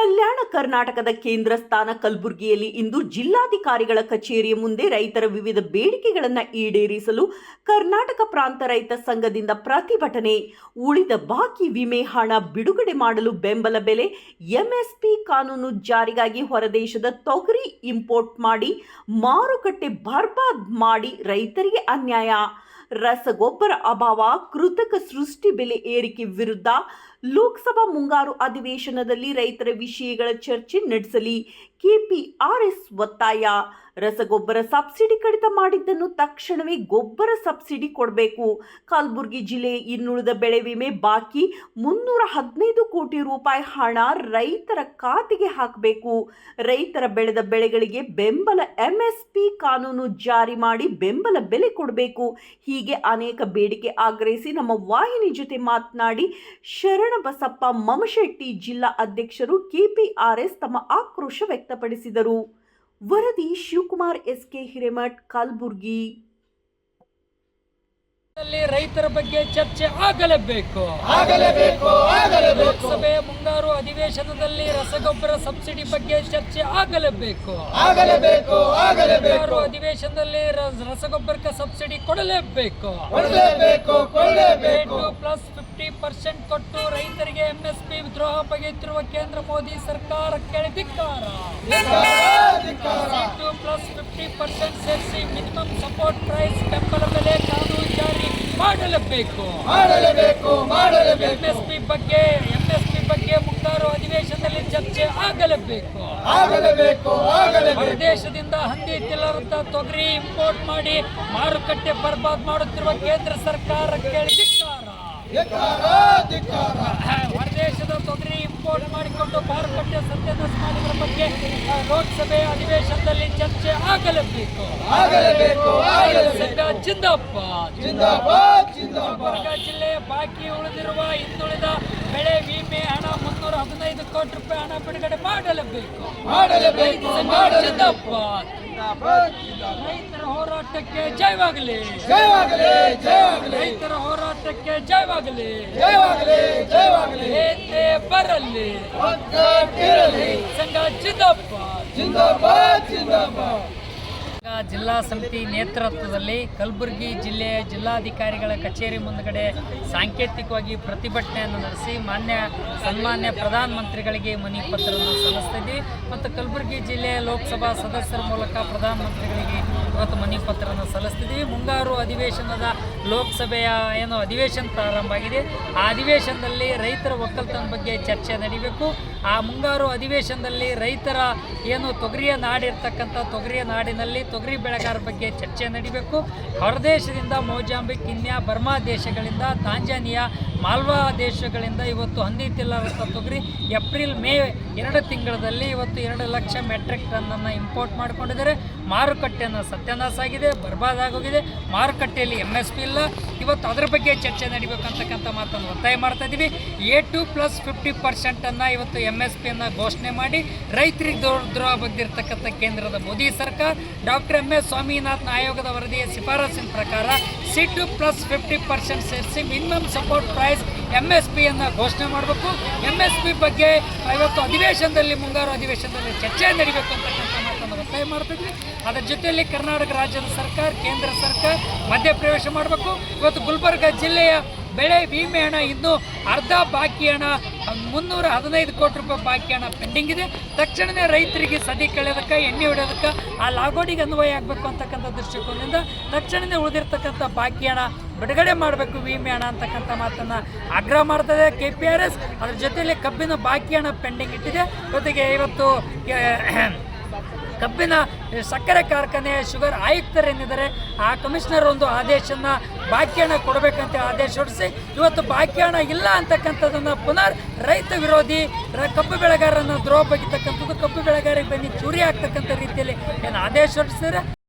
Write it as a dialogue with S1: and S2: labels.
S1: ಕಲ್ಯಾಣ ಕರ್ನಾಟಕದ ಕೇಂದ್ರ ಸ್ಥಾನ ಕಲಬುರಗಿಯಲ್ಲಿ ಇಂದು ಜಿಲ್ಲಾಧಿಕಾರಿಗಳ ಕಚೇರಿಯ ಮುಂದೆ ರೈತರ ವಿವಿಧ ಬೇಡಿಕೆಗಳನ್ನು ಈಡೇರಿಸಲು ಕರ್ನಾಟಕ ಪ್ರಾಂತ ರೈತ ಸಂಘದಿಂದ ಪ್ರತಿಭಟನೆ. ಉಳಿದ ಬಾಕಿ ವಿಮೆ ಹಣ ಬಿಡುಗಡೆ ಮಾಡಲು ಬೆಂಬಲ ಬೆಲೆ ಎಂಎಸ್ಪಿ ಕಾನೂನು ಜಾರಿಗಾಗಿ ಹೊರದೇಶದ ತೊಗರಿ ಇಂಪೋರ್ಟ್ ಮಾಡಿ, ಮಾರುಕಟ್ಟೆ ಬರ್ಬಾದ್ ಮಾಡಿ ರೈತರಿಗೆ ಅನ್ಯಾಯ. ರಸಗೊಬ್ಬರ ಅಭಾವ, ಕೃತಕ ಸೃಷ್ಟಿ ಬೆಲೆ ಏರಿಕೆ ವಿರುದ್ಧ ಲೋಕಸಭಾ ಮುಂಗಾರು ಅಧಿವೇಶನದಲ್ಲಿ ರೈತರ ವಿಷಯಗಳ ಚರ್ಚೆ ನಡೆಸಲಿ. ಕೆಪಿಆರ್ಎಸ್ ಒತ್ತಾಯ. ರಸಗೊಬ್ಬರ ಸಬ್ಸಿಡಿ ಕಡಿತ ಮಾಡಿದ್ದನ್ನು ತಕ್ಷಣವೇ ಗೊಬ್ಬರ ಸಬ್ಸಿಡಿ ಕೊಡಬೇಕು. ಕಲಬುರಗಿ ಜಿಲ್ಲೆ ಇನ್ನುಳಿದ ಬೆಳೆ ವಿಮೆ ಬಾಕಿ ಮುನ್ನೂರ ಹದಿನೈದು ಕೋಟಿ ರೂಪಾಯಿ ಹಣ ರೈತರ ಖಾತೆಗೆ ಹಾಕಬೇಕು. ರೈತರ ಬೆಳೆದ ಬೆಳೆಗಳಿಗೆ ಬೆಂಬಲ ಎಂಎಸ್ಪಿ ಕಾನೂನು ಜಾರಿ ಮಾಡಿ ಬೆಂಬಲ ಬೆಲೆ ಕೊಡಬೇಕು. ಹೀಗೆ ಅನೇಕ ಬೇಡಿಕೆ ಆಗ್ರಹಿಸಿ ನಮ್ಮ ವಾಹಿನಿ ಜೊತೆ ಮಾತನಾಡಿ ಶರಣಬಸಪ್ಪ ಮಮಶೆಟ್ಟಿ ಜಿಲ್ಲಾ ಅಧ್ಯಕ್ಷರು ಕೆಪಿಆರ್ಎಸ್ ತಮ್ಮ ಆಕ್ರೋಶ ವ್ಯಕ್ತಪಡಿಸಿದರು. ವರದಿ ಶಿವಕುಮಾರ್ ಎಸ್ಕೆ ಹಿರೇಮಠ್ ಕಲಬುರ್ಗಿ.
S2: ರೈತರ ಬಗ್ಗೆ ಚರ್ಚೆ ಆಗಲೇಬೇಕು.
S3: ಆಗಲೇಬೇಕು ಆಗಲೇಬೇಕು.
S2: ಲೋಕಸಭೆಯ ಮುಂಗಾರು ಅಧಿವೇಶನದಲ್ಲಿ ರಸಗೊಬ್ಬರ ಸಬ್ಸಿಡಿ ಬಗ್ಗೆ ಚರ್ಚೆ ಆಗಲೇಬೇಕು.
S3: ಆಗಲೇಬೇಕು ಆಗಲೇಬೇಕು.
S2: ಮುಂಗಾರು ಅಧಿವೇಶನದಲ್ಲಿ ರಸಗೊಬ್ಬರಕ್ಕೆ ಸಬ್ಸಿಡಿ ಕೊಡಲೇಬೇಕು.
S3: ಕೊಡಲೇಬೇಕು
S2: ಪ್ಲಸ್ ಫಿಫ್ಟಿ ಪರ್ಸೆಂಟ್ ಕೊಟ್ಟು ರೈತರಿಗೆ ಎಂಎಸ್ಪಿ ದ್ರೋಹ ಬಗೆಯುತ್ತಿರುವ ಕೇಂದ್ರ ಮೋದಿ ಸರ್ಕಾರಕ್ಕೆ ಧಿಕ್ಕಾರ. ಪ್ಲಸ್ ಫಿಫ್ಟಿ ಪರ್ಸೆಂಟ್ ಸೇರಿಸಿ ಮಿನಿಮಮ್ ಸಪೋರ್ಟ್ ಪ್ರೈಸ್ ಬೆಂಬಲ ಬೆಲೆ ಮಾಡಲೇಬೇಕು.
S3: ಮಾಡಲೇಬೇಕು ಮಾಡಲೇಬೇಕು.
S2: ಎಂಎಸ್ಪಿ ಬಗ್ಗೆ ಎಂಎಸ್ಪಿ ಬಗ್ಗೆ ಮುಕ್ತಾರು ಅಧಿವೇಶನದಲ್ಲಿ ಚರ್ಚೆ ಆಗಲೇಬೇಕು.
S3: ಆಗಲೇಬೇಕು ಆಗಲೇಬೇಕು.
S2: ದೇಶದಿಂದ ಹಂದಿ ತಿಲ್ಲರಂತ ತೊಗರಿ ಇಂಪೋರ್ಟ್ ಮಾಡಿ ಮಾರುಕಟ್ಟೆ ಬರ್ಬಾದ್ ಮಾಡುತ್ತಿರುವ ಕೇಂದ್ರ
S3: ಸರ್ಕಾರ ಕೇಳಿ
S2: ಹೊರದೇಶದ ತೊಗರಿ ಇಂಪೋರ್ಟ್ ಮಾಡಿಕೊಂಡು ಮಾರುಕಟ್ಟೆ ಮಾಡಿದ್ರ ಬಗ್ಗೆ ಲೋಕಸಭೆ ಅಧಿವೇಶನದಲ್ಲಿ ಚರ್ಚೆ ಆಗಲೇಬೇಕು.
S3: ಆಗಲೇಬೇಕು ಜಿಂದಪ್ಪ
S2: ಗುಲ್ಬರ್ಗ ಜಿಲ್ಲೆಯ ಬಾಕಿ ಉಳಿದಿರುವ ಹಿಂದುಳಿದ ಬೆಳೆ ವಿಮೆ ಹಣ ಮುನ್ನೂರ ಹದಿನೈದು ಕೋಟಿ ರೂಪಾಯಿ ಹಣ ಬಿಡುಗಡೆ ಮಾಡಲೇಬೇಕು.
S3: ಮಾಡಲೇಬೇಕು
S2: ಜಿಂದಾಬಾದ್. ರೈತರ ಹೋರಾಟಕ್ಕೆ ಜಯವಾಗಲಿ.
S3: ಜಯವಾಗಲಿ ಜಯವಾಗಲಿ.
S2: ರೈತರ ಹೋರಾಟಕ್ಕೆ ಜಯವಾಗಲಿ.
S3: ಜಯವಾಗಲಿ ಜಯವಾಗಲಿ
S2: ಏನೇ ಬರಲಿ.
S3: ಒಗ್ಗಟ್ಟಿರಲಿ
S2: ಸಂಘ ಜಿಂದಾಬಾದ್.
S3: ಜಿಂದಾಬಾದ್ ಜಿಂದಾಬಾದ್.
S2: ಜಿಲ್ಲಾ ಸಮಿತಿ ನೇತೃತ್ವದಲ್ಲಿ ಕಲಬುರಗಿ ಜಿಲ್ಲೆಯ ಜಿಲ್ಲಾಧಿಕಾರಿಗಳ ಕಚೇರಿ ಮುಂದಗಡೆ ಸಾಂಕೇತಿಕವಾಗಿ ಪ್ರತಿಭಟನೆಯನ್ನು ನಡೆಸಿ ಮಾನ್ಯ ಸನ್ಮಾನ್ಯ ಪ್ರಧಾನಮಂತ್ರಿಗಳಿಗೆ ಮನವಿ ಪತ್ರವನ್ನು ಸಲ್ಲಿಸ್ತಿದ್ವಿ. ಮತ್ತು ಕಲಬುರಗಿ ಜಿಲ್ಲೆಯ ಲೋಕಸಭಾ ಸದಸ್ಯರ ಮೂಲಕ ಪ್ರಧಾನಮಂತ್ರಿಗಳಿಗೆ ಇವತ್ತು ಮನವಿ ಪತ್ರವನ್ನು ಸಲ್ಲಿಸ್ತಿದ್ದೀವಿ ಮುಂಗಾರು ಅಧಿವೇಶನದ ಲೋಕಸಭೆಯ ಏನು ಅಧಿವೇಶನ ಪ್ರಾರಂಭ ಆಗಿದೆ. ಆ ಅಧಿವೇಶನದಲ್ಲಿ ರೈತರ ಒಕ್ಕಲ್ತನ ಬಗ್ಗೆ ಚರ್ಚೆ ನಡೀಬೇಕು. ಆ ಮುಂಗಾರು ಅಧಿವೇಶನದಲ್ಲಿ ರೈತರ ಏನು ತೊಗರಿಯ ನಾಡಿರ್ತಕ್ಕಂಥ ತೊಗರಿಯ ನಾಡಿನಲ್ಲಿ ತೊಗರಿ ಬೆಳೆಗಾರ ಬಗ್ಗೆ ಚರ್ಚೆ ನಡೀಬೇಕು. ಹೊರದೇಶದಿಂದ ಮೋಜಾಂಬಿಕ್, ಕಿನ್ಯಾ, ಬರ್ಮಾ ದೇಶಗಳಿಂದ, ತಾಂಜಾನಿಯಾ, ಮಾಲ್ವಾ ದೇಶಗಳಿಂದ ಇವತ್ತು ಹಂದಿ ತಿಲ್ಲರಂಥ ತೊಗರಿ ಏಪ್ರಿಲ್ ಮೇ ಎರಡು ತಿಂಗಳಲ್ಲಿ ಇವತ್ತು ಎರಡು ಲಕ್ಷ ಮೆಟ್ರಿಕ್ ಟನ್ನನ್ನು ಇಂಪೋರ್ಟ್ ಮಾಡಿಕೊಂಡಿದ್ದಾರೆ. ಮಾರುಕಟ್ಟೆಯನ್ನು ಸತ್ಯನಾಸ ಆಗಿದೆ ಬರ್ಬಾದಾಗೋಗಿದೆ ಮಾರುಕಟ್ಟೆಯಲ್ಲಿ ಎಂ ಎಸ್ ಪಿ ಇಲ್ಲ. ಇವತ್ತು ಅದರ ಬಗ್ಗೆ ಚರ್ಚೆ ನಡಿಬೇಕಂತಕ್ಕಂಥ ಮಾತನ್ನು ಒತ್ತಾಯ ಮಾಡ್ತಾ ಇದ್ದೀವಿ. ಎ ಟು ಪ್ಲಸ್ ಫಿಫ್ಟಿ ಪರ್ಸೆಂಟನ್ನು ಇವತ್ತು ಎಂ ಎಸ್ ಪಿಯನ್ನು ಘೋಷಣೆ ಮಾಡಿ ರೈತರಿಗೆ ದ್ರೋ, ದ್ರೋಹ ಬಗ್ದಿರ್ತಕ್ಕಂಥ ಕೇಂದ್ರದ ಮೋದಿ ಸರ್ಕಾರ, ಡಾಕ್ಟರ್ ಎಂ ಎಸ್ ಸ್ವಾಮಿನಾಥನ್ ಆಯೋಗದ ವರದಿಯ ಶಿಫಾರಸಿನ ಪ್ರಕಾರ C two plus fifty percent ಸೇರಿಸಿ minimum support price M S ಪಿಯನ್ನು ಘೋಷಣೆ ಮಾಡಬೇಕು. ಎಂ ಎಸ್ ಪಿ ಬಗ್ಗೆ ಇವತ್ತು ಅಧಿವೇಶನದಲ್ಲಿ, ಮುಂಗಾರು ಅಧಿವೇಶನದಲ್ಲಿ ಚರ್ಚೆ ನಡೀಬೇಕು ಅಂತಕ್ಕಂಥ ಒತ್ತಾಯ ಮಾಡ್ತಿದ್ವಿ. ಅದರ ಜೊತೆಯಲ್ಲಿ ಕರ್ನಾಟಕ ರಾಜ್ಯದ ಸರ್ಕಾರ, ಕೇಂದ್ರ ಸರ್ಕಾರ ಮಧ್ಯಪ್ರವೇಶ ಮಾಡಬೇಕು. ಇವತ್ತು ಗುಲ್ಬರ್ಗ ಜಿಲ್ಲೆಯ ಬೆಳೆ ವಿಮೆ ಹಣ ಇನ್ನೂ ಅರ್ಧ ಬಾಕಿ ಹಣ, ಮುನ್ನೂರ ಹದಿನೈದು ಕೋಟಿ ರೂಪಾಯಿ ಬಾಕಿ ಹಣ ಪೆಂಡಿಂಗ್ ಇದೆ. ತಕ್ಷಣವೇ ರೈತರಿಗೆ ಸದಿ ಕಳೆಯೋದಕ್ಕೆ, ಎಣ್ಣೆ ಹೊಡೆಯೋದಕ್ಕೆ ಆ ಲಾಗೋಡಿಗೆ ಅನ್ವಯ ಆಗಬೇಕು ಅಂತಕ್ಕಂಥ ದೃಷ್ಟಿಕೋನದಿಂದ ತಕ್ಷಣವೇ ಉಳಿದಿರ್ತಕ್ಕಂಥ ಬಾಕಿ ಹಣ ಬಿಡುಗಡೆ ಮಾಡಬೇಕು, ವಿಮೆ ಹಣ ಅಂತಕ್ಕಂಥ ಮಾತನ್ನು ಆಗ್ರಹ ಮಾಡ್ತದೆ ಕೆ ಪಿ ಆರ್ ಎಸ್ ಅದ್ರ ಜೊತೆಯಲ್ಲಿ ಕಬ್ಬಿನ ಬಾಕಿ ಹಣ ಪೆಂಡಿಂಗ್ ಇಟ್ಟಿದೆ. ಜೊತೆಗೆ ಇವತ್ತು ಕಬ್ಬಿನ ಸಕ್ಕರೆ ಕಾರ್ಖಾನೆ, ಶುಗರ್ ಆಯುಕ್ತರೇನಿದ್ದಾರೆ ಆ ಕಮಿಷನರ್ ಒಂದು ಆದೇಶನ ಬಾಕಿ ಹಣ ಕೊಡಬೇಕಂತ ಆದೇಶ ಹೊರಡಿಸಿ, ಇವತ್ತು ಬಾಕಿ ಹಣ ಇಲ್ಲ ಅಂತಕ್ಕಂಥದ್ದನ್ನು ಪುನರ್ ರೈತ ವಿರೋಧಿ ಕಬ್ಬು ಬೆಳೆಗಾರರನ್ನು ದ್ರೋಹ ಬಗಿತಕ್ಕಂಥದ್ದು ಕಬ್ಬು ಬೆಳೆಗಾರಿಗೆ ಬನ್ನಿ, ಚೂರಿ ಆಗ್ತಕ್ಕಂಥ ರೀತಿಯಲ್ಲಿ ಏನು ಆದೇಶ ಹೊರಡಿಸಿದರೆ